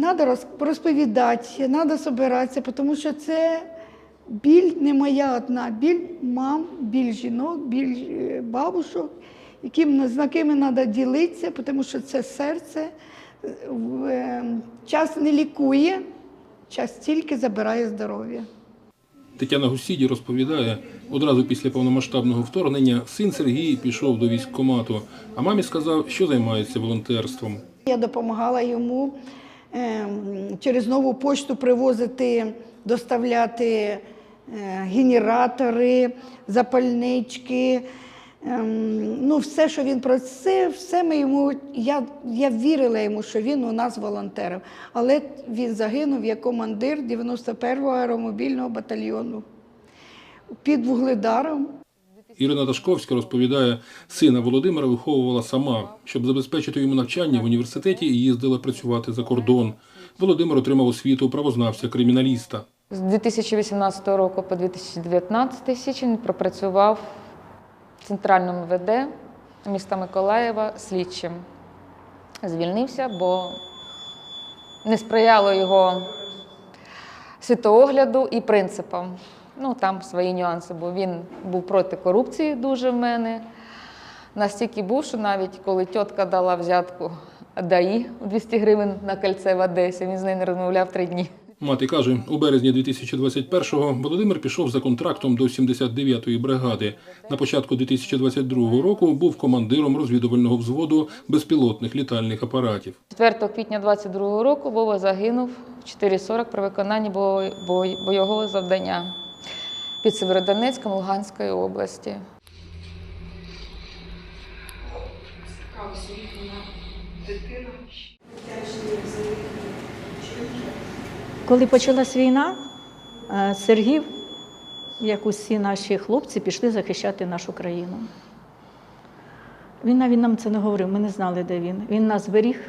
Треба розповідати, треба збиратися, тому що це біль не моя одна, біль мам, біль жінок, біль е, бабушок, яким, з якими треба ділитися, тому що це серце е, е, час не лікує, час тільки забирає здоров'я. Тетяна Гусіді розповідає, одразу після повномасштабного вторгнення син Сергій пішов до військкомату, а мамі сказав, що займається волонтерством. Я допомагала йому через нову почту привозити, доставляти е, генератори, запальнички. ем, Ну, все, що він просив, все ми йому. Я, я вірила йому, що він у нас волонтерив. Але він загинув як командир 91-го аеромобільного батальйону під Вугледаром. Ірина Ташковська розповідає, сина Володимира виховувала сама. Щоб забезпечити йому навчання в університеті, їздила працювати за кордон. Володимир отримав освіту правознавця-криміналіста. З 2018 року по 2019 січень пропрацював в центральному ВД міста Миколаєва слідчим. Звільнився, бо не сприяло його світоогляду і принципам. Ну, там свої нюанси, бо він був проти корупції дуже в мене. Настільки був, що навіть коли тітка дала взятку ДАІ у 200 гривень на кольце в Одесі, він з нею не розмовляв три дні. Мати каже, у березні 2021-го Володимир пішов за контрактом до 79-ї бригади. На початку 2022 року був командиром розвідувального взводу безпілотних літальних апаратів. 4 квітня 22 року Вова загинув в 4.40 при виконанні бой- бой- бойового завдання під Северодонецьком Луганської області. Коли почалась війна, е, Сергій, як усі наші хлопці, пішли захищати нашу країну. Він навіть нам це не говорив, ми не знали, де він. Він нас беріг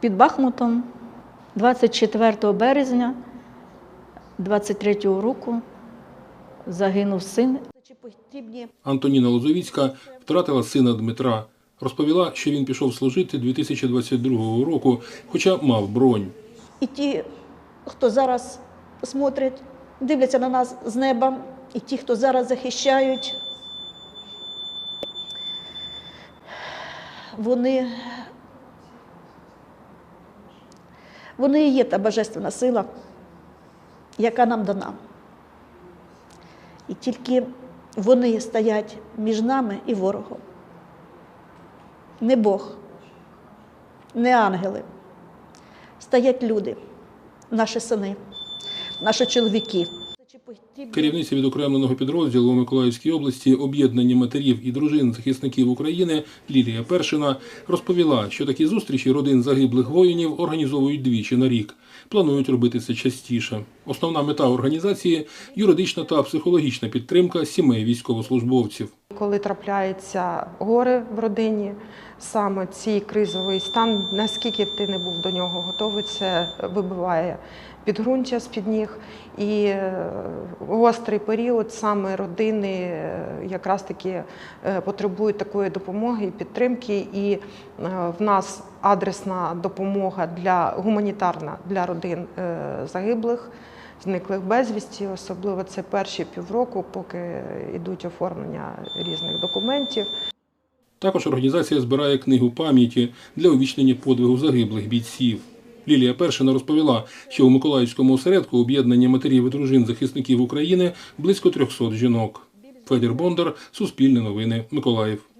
під Бахмутом 24 березня 23-го року загинув син. Антоніна Лозовіцька втратила сина Дмитра. Розповіла, що він пішов служити 2022 року, хоча мав бронь. І ті, хто зараз смотрять, дивляться на нас з неба, і ті, хто зараз захищають, вони, вони і є та божественна сила, яка нам дана. І тільки вони стоять між нами і ворогом. Не Бог, не ангели стоять люди, наші сини, наші чоловіки. Керівниця відокремленого підрозділу у Миколаївській області об'єднання матерів і дружин захисників України Лілія Першина розповіла, що такі зустрічі родин загиблих воїнів організовують двічі на рік. Планують робити це частіше. Основна мета організації юридична та психологічна підтримка сімей військовослужбовців. Коли трапляється горе в родині, саме цей кризовий стан, наскільки ти не був до нього готовий, це вибиває підґрунтя з-під ніг. І е, гострий період саме родини е, якраз таки е, потребують такої допомоги і підтримки. І е, в нас адресна допомога для гуманітарна для родин загиблих. Зниклих безвісті, особливо це перші півроку, поки йдуть оформлення різних документів. Також організація збирає книгу пам'яті для увічнення подвигу загиблих бійців. Лілія Першина розповіла, що у Миколаївському осередку об'єднання матерів і дружин захисників України близько 300 жінок. Федір Бондар, Суспільне новини, Миколаїв.